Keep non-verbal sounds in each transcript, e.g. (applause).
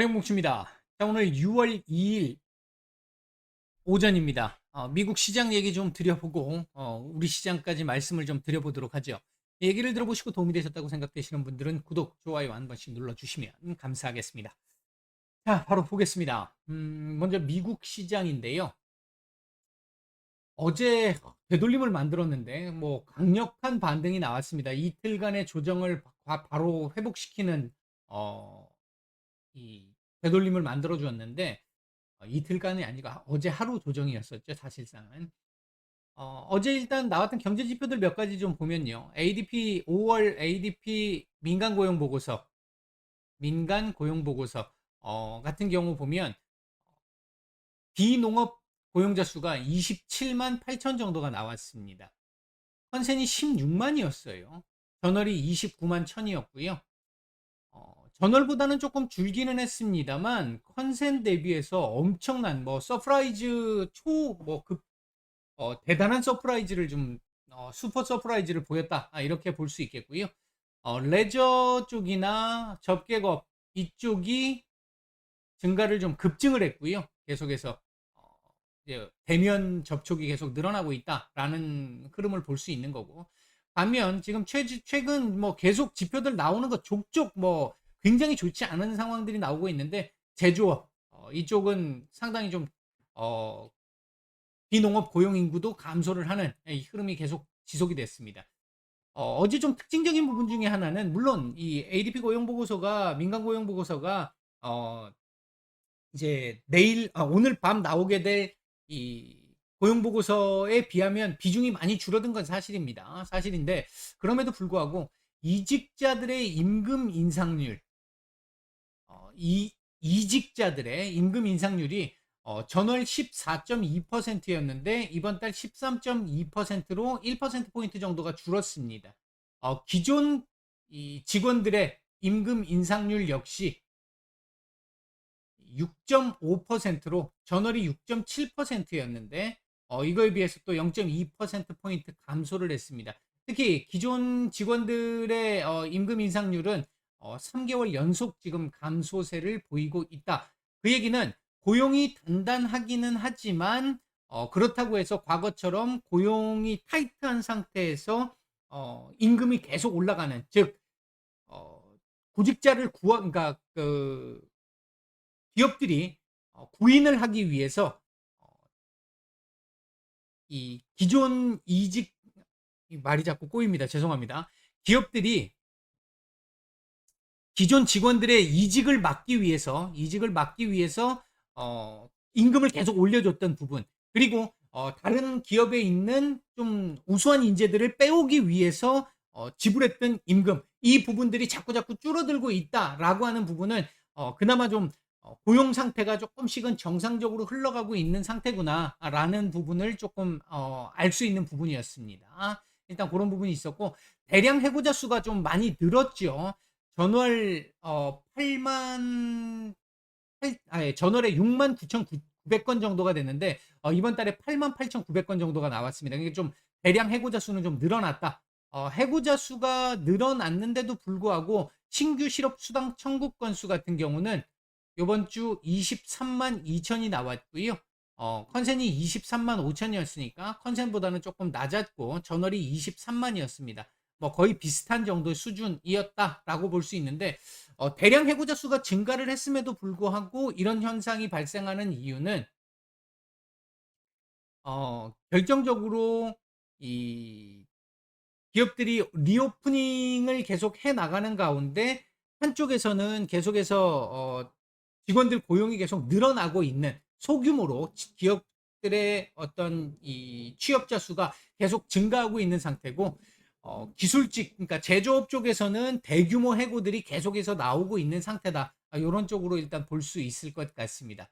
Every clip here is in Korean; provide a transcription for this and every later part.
어령목주입니다. 자, 오늘 6월 2일 오전입니다. 어, 미국 시장 얘기 좀 드려보고 어, 우리 시장까지 말씀을 좀 드려보도록 하죠. 얘기를 들어보시고 도움이 되셨다고 생각되시는 분들은 구독, 좋아요 한 번씩 눌러주시면 감사하겠습니다. 자, 바로 보겠습니다. 음, 먼저 미국 시장인데요. 어제 되돌림을 만들었는데 뭐 강력한 반등이 나왔습니다. 이틀간의 조정을 바, 로 회복시키는 어, 이 되돌림을 만들어 주었는데 어, 이틀간이 아니고 어제 하루 조정이었었죠 사실상은 어, 어제 일단 나왔던 경제 지표들 몇 가지 좀 보면요 ADP 5월 ADP 민간 고용 보고서 민간 고용 보고서 어, 같은 경우 보면 비농업 고용자 수가 27만 8천 정도가 나왔습니다. 컨센이 16만이었어요. 저널이 29만 1000이었고요. 전월보다는 조금 줄기는 했습니다만 컨센 대비해서 엄청난 뭐 서프라이즈 초 뭐급 어, 대단한 서프라이즈를 좀 어, 슈퍼 서프라이즈를 보였다 아, 이렇게 볼 수 있겠고요. 어, 레저 쪽이나 접객업 이쪽이 증가를 좀 급증을 했고요. 계속해서 어, 이제 대면 접촉이 계속 늘어나고 있다라는 흐름을 볼 수 있는 거고 반면 지금 최, 최근 뭐 계속 지표들 나오는 거 족족 뭐 굉장히 좋지 않은 상황들이 나오고 있는데 제조업 어, 이쪽은 상당히 좀 어, 비농업 고용 인구도 감소를 하는 이 흐름이 계속 지속이 됐습니다. 어, 어제 좀 특징적인 부분 중에 하나는 물론 이 ADP 고용 보고서가 민간 고용 보고서가 어, 이제 내일 아, 오늘 밤 나오게 될 이 고용 보고서에 비하면 비중이 많이 줄어든 건 사실입니다. 사실인데 그럼에도 불구하고 이직자들의 임금 인상률 이 이직자들의 임금 인상률이 어, 전월 14.2%였는데 이번 달 13.2%로 1%포인트 정도가 줄었습니다. 어, 기존 이 직원들의 임금 인상률 역시 6.5%로 전월이 6.7%였는데 어, 이거에 비해서 또 0.2%포인트 감소를 했습니다. 특히 기존 직원들의 어, 임금 인상률은 어, 3개월 연속 지금 감소세를 보이고 있다. 그 얘기는 고용이 단단하기는 하지만 어, 그렇다고 해서 과거처럼 고용이 타이트한 상태에서 어, 임금이 계속 올라가는 즉 어, 구직자를 구하 그러니까 그 기업들이 어, 구인을 하기 위해서 어, 이 기존 이직 말이 자꾸 꼬입니다. 죄송합니다. 기업들이 기존 직원들의 이직을 막기 위해서 이직을 막기 위해서 어, 임금을 계속 올려줬던 부분 그리고 어, 다른 기업에 있는 좀 우수한 인재들을 빼오기 위해서 어, 지불했던 임금 이 부분들이 자꾸 자꾸 줄어들고 있다라고 하는 부분은 어, 그나마 좀 어, 고용 상태가 조금씩은 정상적으로 흘러가고 있는 상태구나라는 부분을 조금 어, 알 수 있는 부분이었습니다. 일단 그런 부분이 있었고 대량 해고자 수가 좀 많이 늘었죠. 전월 어 8만 8, 아니, 전월에 6만 9,900건 정도가 됐는데 어, 이번 달에 8만 8,900건 정도가 나왔습니다. 이게 좀 대량 해고자 수는 좀 늘어났다. 어, 해고자 수가 늘어났는데도 불구하고 신규 실업 수당 청구 건수 같은 경우는 이번 주 23만 2천이 나왔고요. 어, 컨센이 23만 5천이었으니까 컨센보다는 조금 낮았고 전월이 23만이었습니다. 뭐 거의 비슷한 정도의 수준이었다라고 볼 수 있는데 어, 대량 해고자 수가 증가를 했음에도 불구하고 이런 현상이 발생하는 이유는 어, 결정적으로 이 기업들이 리오프닝을 계속 해 나가는 가운데 한쪽에서는 계속해서 어, 직원들 고용이 계속 늘어나고 있는 소규모로 기업들의 어떤 이 취업자 수가 계속 증가하고 있는 상태고 어, 기술직, 그러니까 제조업 쪽에서는 대규모 해고들이 계속해서 나오고 있는 상태다. 아, 이런 쪽으로 일단 볼 수 있을 것 같습니다.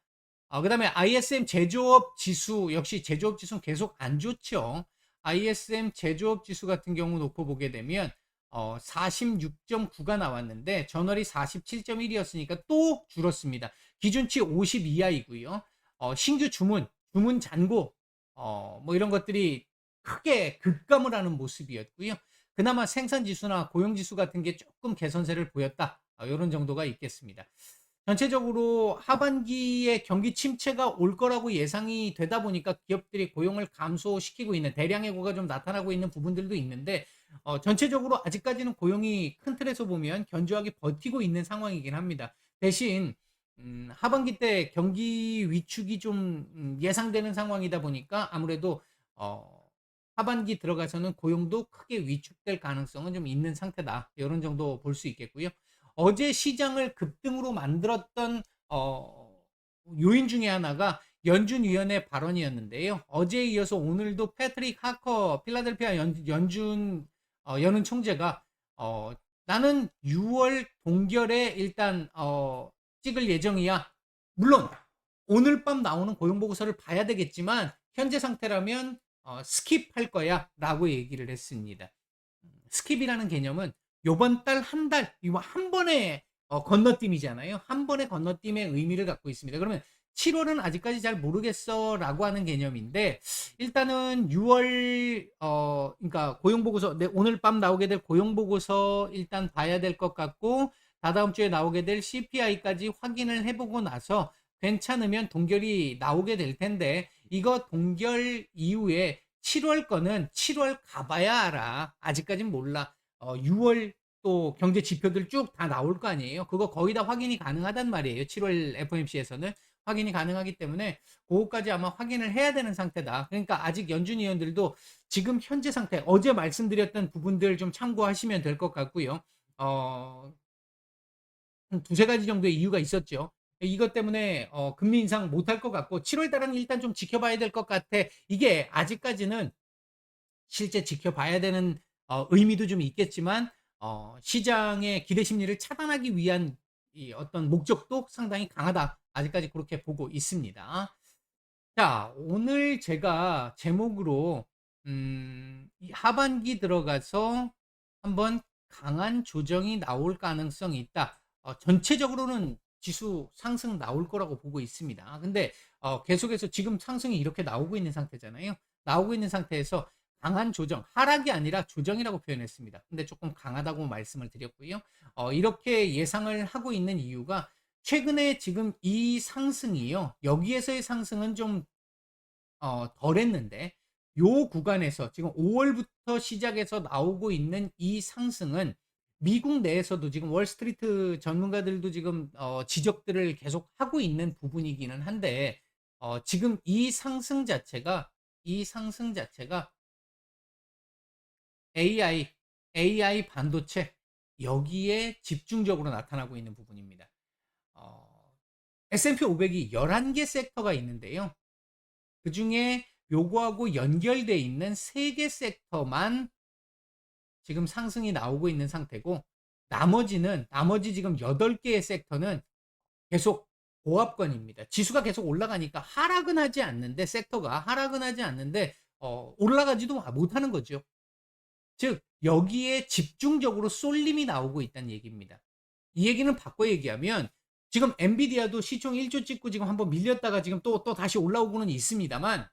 아, 그 다음에 ISM 제조업 지수, 역시 제조업 지수는 계속 안 좋죠. ISM 제조업 지수 같은 경우 놓고 보게 되면 어, 46.9가 나왔는데 전월이 47.1이었으니까 또 줄었습니다. 기준치 50 이하이고요. 어, 신규 주문, 주문 잔고 어, 뭐 이런 것들이 크게 급감을 하는 모습이었고요. 그나마 생산 지수나 고용 지수 같은 게 조금 개선세를 보였다. 이런 어, 정도가 있겠습니다. 전체적으로 하반기에 경기 침체가 올 거라고 예상이 되다 보니까 기업들이 고용을 감소시키고 있는 대량 해고가 좀 나타나고 있는 부분들도 있는데 어, 전체적으로 아직까지는 고용이 큰 틀에서 보면 견조하게 버티고 있는 상황이긴 합니다. 대신 음, 하반기 때 경기 위축이 좀 음, 예상되는 상황이다 보니까 아무래도 어, 하반기 들어가서는 고용도 크게 위축될 가능성은 좀 있는 상태다. 이런 정도 볼 수 있겠고요. 어제 시장을 급등으로 만들었던 어, 요인 중에 하나가 연준 위원회 발언이었는데요. 어제에 이어서 오늘도 패트릭 하커 필라델피아 연, 연준 어, 연은 총재가 어, 나는 6월 동결에 일단 어, 찍을 예정이야. 물론 오늘 밤 나오는 고용 보고서를 봐야 되겠지만 현재 상태라면 어, 스킵할 거야 라고 얘기를 했습니다. 음, 스킵이라는 개념은 요번 달 한 달, 이거 한 번에 어, 건너뛰기잖아요. 한 번에 건너뛰임의 의미를 갖고 있습니다. 그러면 7월은 아직까지 잘 모르겠어 라고 하는 개념인데 일단은 6월 어 그러니까 고용 보고서 네, 오늘 밤 나오게 될 고용 보고서 일단 봐야 될 것 같고 다다음 주에 나오게 될 CPI까지 확인을 해보고 나서 괜찮으면 동결이 나오게 될 텐데 이거 동결 이후에 7월 거는 7월 가봐야 알아. 아직까진 몰라. 어, 6월 또 경제 지표들 쭉 다 나올 거 아니에요. 그거 거의 다 확인이 가능하단 말이에요. 7월 FOMC에서는 확인이 가능하기 때문에 그거까지 아마 확인을 해야 되는 상태다. 그러니까 아직 연준 위원들도 지금 현재 상태, 어제 말씀드렸던 부분들 좀 참고하시면 될 것 같고요. 어, 한 두세 가지 정도의 이유가 있었죠. 이것 때문에 어, 금리 인상 못할 것 같고 7월 달은 일단 좀 지켜봐야 될 것 같아. 이게 아직까지는 실제 지켜봐야 되는 어, 의미도 좀 있겠지만 어, 시장의 기대 심리를 차단하기 위한 이 어떤 목적도 상당히 강하다. 아직까지 그렇게 보고 있습니다. 자, 오늘 제가 제목으로 음, 이 하반기 들어가서 한번 강한 조정이 나올 가능성이 있다. 어, 전체적으로는 지수 상승 나올 거라고 보고 있습니다. 근데 어, 계속해서 지금 상승이 이렇게 나오고 있는 상태잖아요. 나오고 있는 상태에서 강한 조정, 하락이 아니라 조정이라고 표현했습니다. 근데 조금 강하다고 말씀을 드렸고요. 어, 이렇게 예상을 하고 있는 이유가 최근에 지금 이 상승이요. 여기에서의 상승은 좀 어, 덜했는데 요 구간에서 지금 5월부터 시작해서 나오고 있는 이 상승은 미국 내에서도 지금 월스트리트 전문가들도 지금 어, 지적들을 계속 하고 있는 부분이기는 한데 어, 지금 이 상승 자체가 이 상승 자체가 AI, AI 반도체 여기에 집중적으로 나타나고 있는 부분입니다. 어, S&P 500이 11개 섹터가 있는데요. 그 중에 요거하고 연결돼 있는 3개 섹터만 지금 상승이 나오고 있는 상태고 나머지는 나머지 지금 8개의 섹터는 계속 보합권입니다. 지수가 계속 올라가니까 하락은 하지 않는데 섹터가 하락은 하지 않는데 어, 올라가지도 못하는 거죠. 즉 여기에 집중적으로 쏠림이 나오고 있다는 얘기입니다. 이 얘기는 바꿔 얘기하면 지금 엔비디아도 시총 1조 찍고 지금 한번 밀렸다가 지금 또, 또 다시 올라오고는 있습니다만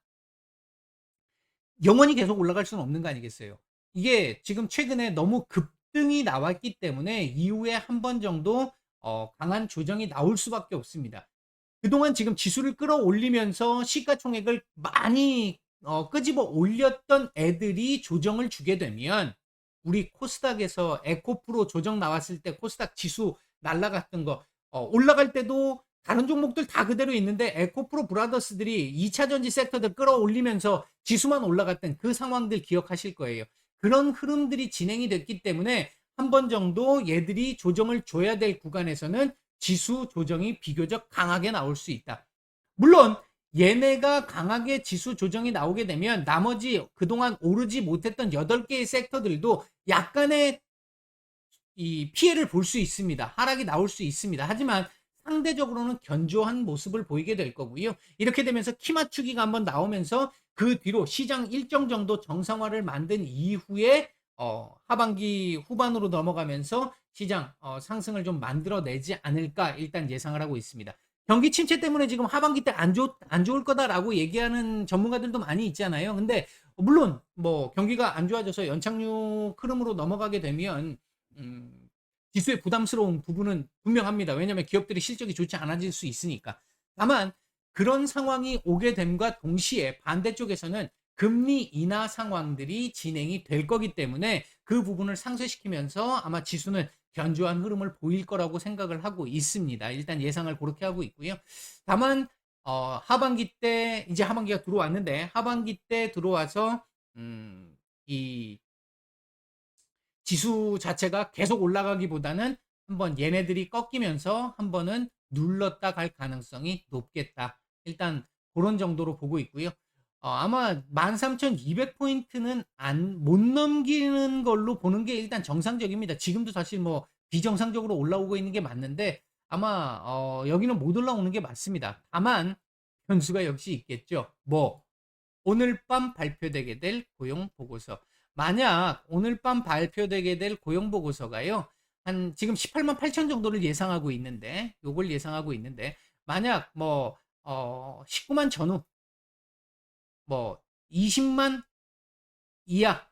영원히 계속 올라갈 수는 없는 거 아니겠어요? 이게 지금 최근에 너무 급등이 나왔기 때문에 이후에 한 번 정도 어, 강한 조정이 나올 수밖에 없습니다. 그동안 지금 지수를 끌어올리면서 시가총액을 많이 어, 끄집어 올렸던 애들이 조정을 주게 되면 우리 코스닥에서 에코프로 조정 나왔을 때 코스닥 지수 날라갔던 거 어, 올라갈 때도 다른 종목들 다 그대로 있는데 에코프로 브라더스들이 2차 전지 섹터들 끌어올리면서 지수만 올라갔던 그 상황들 기억하실 거예요. 그런 흐름들이 진행이 됐기 때문에 한 번 정도 얘들이 조정을 줘야 될 구간에서는 지수 조정이 비교적 강하게 나올 수 있다. 물론 얘네가 강하게 지수 조정이 나오게 되면 나머지 그동안 오르지 못했던 8개의 섹터들도 약간의 이 피해를 볼 수 있습니다. 하락이 나올 수 있습니다. 하지만 상대적으로는 견조한 모습을 보이게 될 거고요. 이렇게 되면서 키 맞추기가 한번 나오면서 그 뒤로 시장 일정 정도 정상화를 만든 이후에 어, 하반기 후반으로 넘어가면서 시장 어, 상승을 좀 만들어내지 않을까 일단 예상을 하고 있습니다. 경기 침체 때문에 지금 하반기 때 안 좋, 안 좋을 거다라고 얘기하는 전문가들도 많이 있잖아요. 근데 물론 뭐 경기가 안 좋아져서 연착륙 흐름으로 넘어가게 되면 음, 지수에 부담스러운 부분은 분명합니다. 왜냐하면 기업들이 실적이 좋지 않아질 수 있으니까. 다만 그런 상황이 오게 됨과 동시에 반대쪽에서는 금리 인하 상황들이 진행이 될 거기 때문에 그 부분을 상쇄시키면서 아마 지수는 견조한 흐름을 보일 거라고 생각을 하고 있습니다. 일단 예상을 그렇게 하고 있고요. 다만 어, 하반기 때 이제 하반기가 들어왔는데 하반기 때 들어와서 음, 이 지수 자체가 계속 올라가기보다는 한번 얘네들이 꺾이면서 한 번은 눌렀다 갈 가능성이 높겠다. 일단 그런 정도로 보고 있고요. 어, 아마 13,200포인트는 안, 못 넘기는 걸로 보는 게 일단 정상적입니다. 지금도 사실 뭐 비정상적으로 올라오고 있는 게 맞는데 아마 어, 여기는 못 올라오는 게 맞습니다. 다만 변수가 역시 있겠죠. 뭐 오늘 밤 발표되게 될 고용 보고서. 만약 오늘 밤 발표되게 될 고용 보고서가요. 한 지금 18만 8천 정도를 예상하고 있는데 요걸 예상하고 있는데 만약 뭐 어, 19만 전후 뭐 20만 이하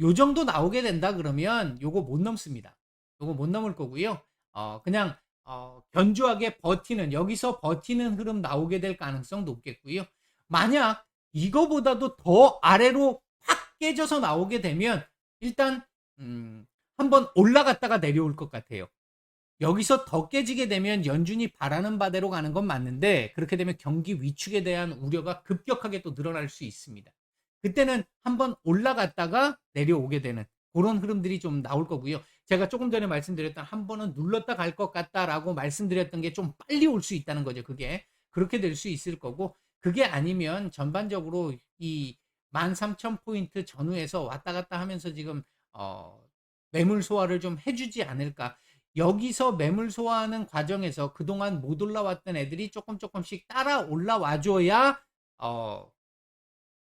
요 정도 나오게 된다 그러면 요거 못 넘습니다. 요거 못 넘을 거고요. 어, 그냥 어, 견조하게 버티는 여기서 버티는 흐름 나오게 될 가능성 높겠고요. 만약 이거보다도 더 아래로 확 깨져서 나오게 되면 일단 음, 한번 올라갔다가 내려올 것 같아요. 여기서 더 깨지게 되면 연준이 바라는 바대로 가는 건 맞는데 그렇게 되면 경기 위축에 대한 우려가 급격하게 또 늘어날 수 있습니다. 그때는 한번 올라갔다가 내려오게 되는 그런 흐름들이 좀 나올 거고요. 제가 조금 전에 말씀드렸던 한 번은 눌렀다 갈 것 같다라고 말씀드렸던 게 좀 빨리 올 수 있다는 거죠. 그게 그렇게 될 수 있을 거고 그게 아니면 전반적으로 이 13,000포인트 전후에서 왔다 갔다 하면서 지금 어 매물 소화를 좀 해주지 않을까. 여기서 매물 소화하는 과정에서 그동안 못 올라왔던 애들이 조금 조금씩 따라 올라와줘야 어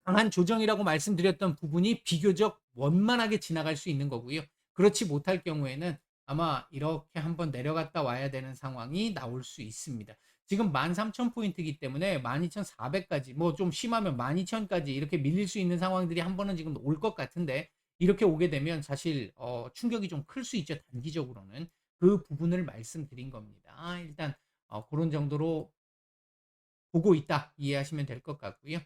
강한 조정이라고 말씀드렸던 부분이 비교적 원만하게 지나갈 수 있는 거고요. 그렇지 못할 경우에는 아마 이렇게 한번 내려갔다 와야 되는 상황이 나올 수 있습니다. 지금 13,000포인트이기 때문에 12,400까지 뭐 좀 심하면 12,000까지 이렇게 밀릴 수 있는 상황들이 한 번은 지금 올 것 같은데 이렇게 오게 되면 사실 어, 충격이 좀 클 수 있죠. 단기적으로는 그 부분을 말씀드린 겁니다. 일단 어, 그런 정도로 보고 있다 이해하시면 될 것 같고요.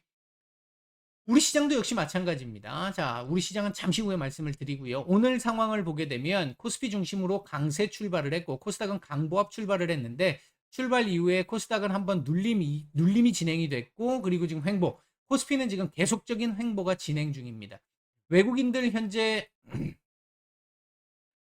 우리 시장도 역시 마찬가지입니다. 자, 우리 시장은 잠시 후에 말씀을 드리고요. 오늘 상황을 보게 되면 코스피 중심으로 강세 출발을 했고 코스닥은 강보합 출발을 했는데 출발 이후에 코스닥은 한번 눌림이 눌림이 진행이 됐고 그리고 지금 횡보. 코스피는 지금 계속적인 횡보가 진행 중입니다. 외국인들 현재 (clears throat)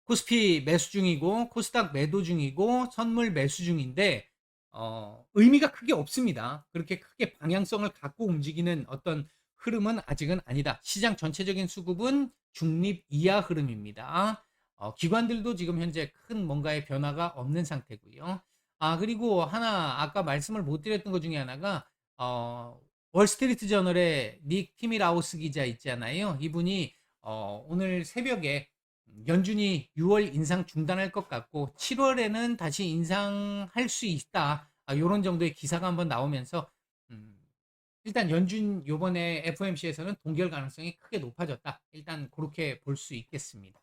코스피 매수 중이고 코스닥 매도 중이고 선물 매수 중인데 어, 의미가 크게 없습니다. 그렇게 크게 방향성을 갖고 움직이는 어떤 흐름은 아직은 아니다. 시장 전체적인 수급은 중립 이하 흐름입니다. 어, 기관들도 지금 현재 큰 뭔가의 변화가 없는 상태고요. 아 그리고 하나 아까 말씀을 못 드렸던 것 중에 하나가 어, 월스트리트 저널의 닉 티미라우스 기자 있잖아요. 이분이 어, 오늘 새벽에 연준이 6월 인상 중단할 것 같고 7월에는 다시 인상할 수 있다. 아, 이런 정도의 기사가 한번 나오면서 음, 일단 연준 요번에 FOMC에서는 동결 가능성이 크게 높아졌다. 일단 그렇게 볼 수 있겠습니다.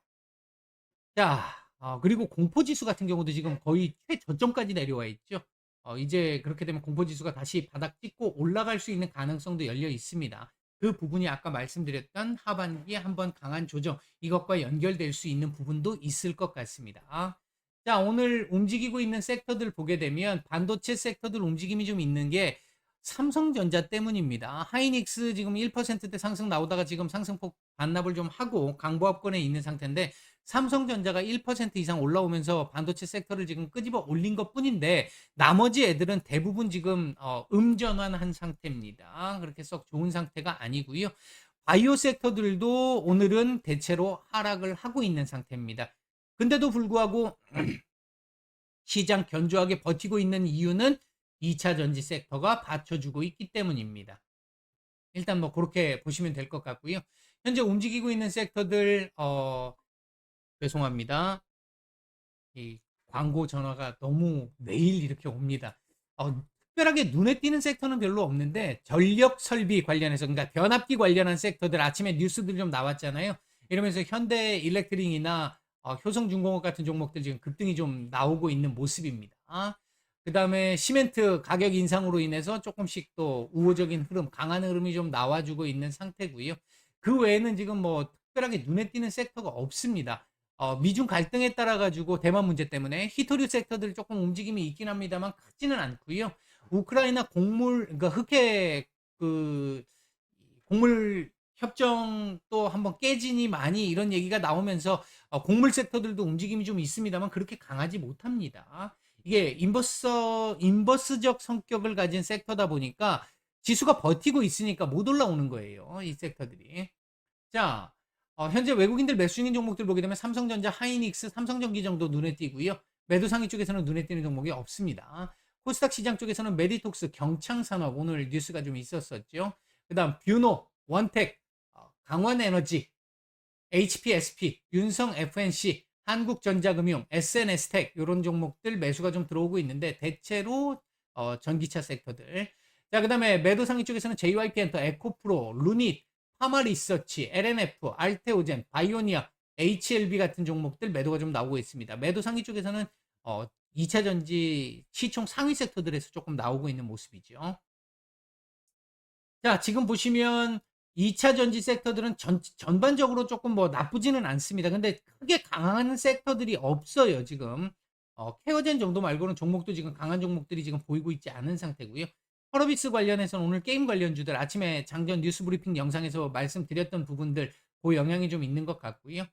자, 어, 그리고 공포지수 같은 경우도 지금 거의 최저점까지 내려와 있죠. 어, 이제 그렇게 되면 공포지수가 다시 바닥 찍고 올라갈 수 있는 가능성도 열려 있습니다. 그 부분이 아까 말씀드렸던 하반기에 한번 강한 조정 이것과 연결될 수 있는 부분도 있을 것 같습니다. 자 오늘 움직이고 있는 섹터들 보게 되면 반도체 섹터들 움직임이 좀 있는 게 삼성전자 때문입니다. 하이닉스 지금 1%대 상승 나오다가 지금 상승폭 반납을 좀 하고 강보합권에 있는 상태인데 삼성전자가 1% 이상 올라오면서 반도체 섹터를 지금 끄집어 올린 것 뿐인데 나머지 애들은 대부분 지금 어, 음전환한 상태입니다. 그렇게 썩 좋은 상태가 아니고요. 바이오 섹터들도 오늘은 대체로 하락을 하고 있는 상태입니다. 근데도 불구하고 (clears throat) 시장 견조하게 버티고 있는 이유는 2차 전지 섹터가 받쳐주고 있기 때문입니다. 일단 뭐 그렇게 보시면 될 것 같고요. 현재 움직이고 있는 섹터들 어 죄송합니다. 이 광고 전화가 너무 매일 이렇게 옵니다. 어, 특별하게 눈에 띄는 섹터는 별로 없는데 전력 설비 관련해서 그러니까 변압기 관련한 섹터들 아침에 뉴스들이 좀 나왔잖아요. 이러면서 현대 일렉트릭이나 어, 효성중공업 같은 종목들 지금 급등이 좀 나오고 있는 모습입니다. 그 다음에 시멘트 가격 인상으로 인해서 조금씩 또 우호적인 흐름, 강한 흐름이 좀 나와주고 있는 상태고요. 그 외에는 지금 뭐 특별하게 눈에 띄는 섹터가 없습니다. 어, 미중 갈등에 따라 가지고 대만 문제 때문에 히토류 섹터들 조금 움직임이 있긴 합니다만 크지는 않고요. 우크라이나 곡물 그러니까 흑해 그 곡물 협정 또 한번 깨지니 많이 이런 얘기가 나오면서 어, 곡물 섹터들도 움직임이 좀 있습니다만 그렇게 강하지 못합니다. 이게 인버스 인버스적 성격을 가진 섹터다 보니까 지수가 버티고 있으니까 못 올라오는 거예요. 이 섹터들이. 자, 어, 현재 외국인들 매수 중인 종목들 보게 되면 삼성전자, 하이닉스, 삼성전기 정도 눈에 띄고요. 매도 상위 쪽에서는 눈에 띄는 종목이 없습니다. 코스닥 시장 쪽에서는 메디톡스, 경창산업 오늘 뉴스가 좀 있었었죠. 그다음 뷰노, 원텍, 어, 강원에너지, HPSP, 윤성 FNC, 한국전자금융, SNS텍 이런 종목들 매수가 좀 들어오고 있는데 대체로 어, 전기차 섹터들. 자, 그다음에 매도 상위 쪽에서는 JYP 엔터, 에코프로, 루닛, 파마리서치, LNF, 알테오젠, 바이오니아, HLB 같은 종목들 매도가 좀 나오고 있습니다. 매도 상위 쪽에서는 어, 2차 전지 시총 상위 섹터들에서 조금 나오고 있는 모습이죠. 자, 지금 보시면 2차 전지 섹터들은 전, 전반적으로 조금 뭐 나쁘지는 않습니다. 근데 크게 강한 섹터들이 없어요, 지금. 어, 케어젠 정도 말고는 종목도 지금 강한 종목들이 지금 보이고 있지 않은 상태고요. 펄어비스 관련해서는 오늘 게임 관련주들 아침에 장전 뉴스 브리핑 영상에서 말씀드렸던 부분들 그 영향이 좀 있는 것 같고요.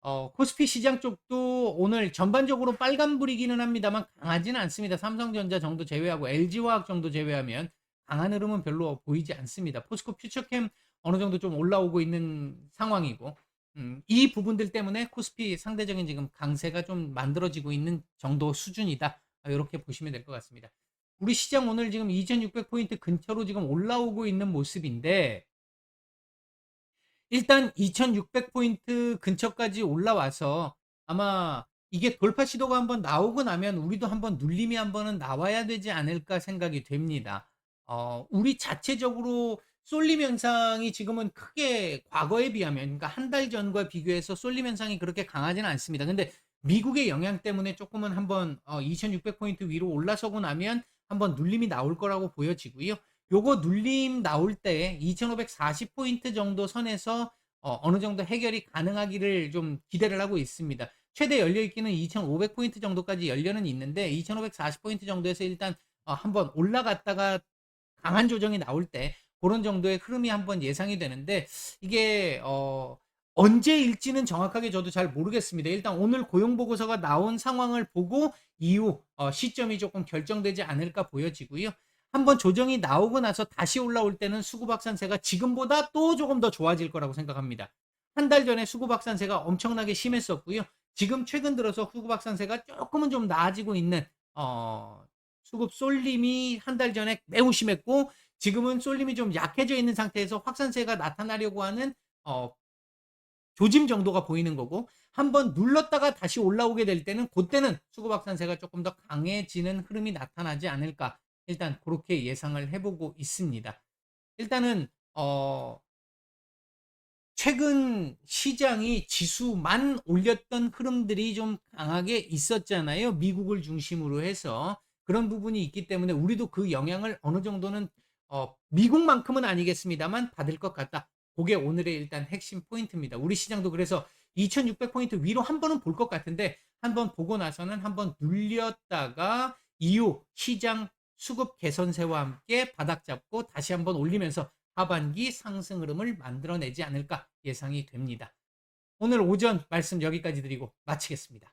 어, 코스피 시장 쪽도 오늘 전반적으로 빨간불이기는 합니다만 강하지는 않습니다. 삼성전자 정도 제외하고 LG화학 정도 제외하면 강한 흐름은 별로 보이지 않습니다. 포스코 퓨처캠 어느 정도 좀 올라오고 있는 상황이고 음, 이 부분들 때문에 코스피 상대적인 지금 강세가 좀 만들어지고 있는 정도 수준이다. 이렇게 보시면 될 것 같습니다. 우리 시장 오늘 지금 2600포인트 근처로 지금 올라오고 있는 모습인데 일단 2600포인트 근처까지 올라와서 아마 이게 돌파 시도가 한번 나오고 나면 우리도 한번 눌림이 한번은 나와야 되지 않을까 생각이 됩니다. 어, 우리 자체적으로 쏠림 현상이 지금은 크게 과거에 비하면 그러니까 한 달 전과 비교해서 쏠림 현상이 그렇게 강하지는 않습니다. 근데 미국의 영향 때문에 조금은 한번 어, 2600포인트 위로 올라서고 나면 한번 눌림이 나올 거라고 보여지고요. 요거 눌림 나올 때 2540포인트 정도 선에서 어, 어느 정도 해결이 가능하기를 좀 기대를 하고 있습니다. 최대 열려 있기는 2500포인트 정도까지 열려는 있는데 2540포인트 정도에서 일단 어, 한번 올라갔다가 강한 조정이 나올 때 그런 정도의 흐름이 한번 예상이 되는데 이게 어 언제일지는 정확하게 저도 잘 모르겠습니다. 일단 오늘 고용 보고서가 나온 상황을 보고 이후 어 시점이 조금 결정되지 않을까 보여지고요. 한번 조정이 나오고 나서 다시 올라올 때는 수급 확산세가 지금보다 또 조금 더 좋아질 거라고 생각합니다. 한 달 전에 수급 확산세가 엄청나게 심했었고요. 지금 최근 들어서 수급 확산세가 조금은 좀 나아지고 있는 어 수급 쏠림이 한 달 전에 매우 심했고 지금은 쏠림이 좀 약해져 있는 상태에서 확산세가 나타나려고 하는 어, 조짐 정도가 보이는 거고 한번 눌렀다가 다시 올라오게 될 때는 그때는 수급 확산세가 조금 더 강해지는 흐름이 나타나지 않을까 일단 그렇게 예상을 해보고 있습니다. 일단은 어, 최근 시장이 지수만 올렸던 흐름들이 좀 강하게 있었잖아요. 미국을 중심으로 해서 그런 부분이 있기 때문에 우리도 그 영향을 어느 정도는 어, 미국만큼은 아니겠습니다만 받을 것 같다. 그게 오늘의 일단 핵심 포인트입니다. 우리 시장도 그래서 2600포인트 위로 한 번은 볼 것 같은데 한 번 보고 나서는 한 번 눌렸다가 이후 시장 수급 개선세와 함께 바닥 잡고 다시 한번 올리면서 하반기 상승 흐름을 만들어내지 않을까 예상이 됩니다. 오늘 오전 말씀 여기까지 드리고 마치겠습니다.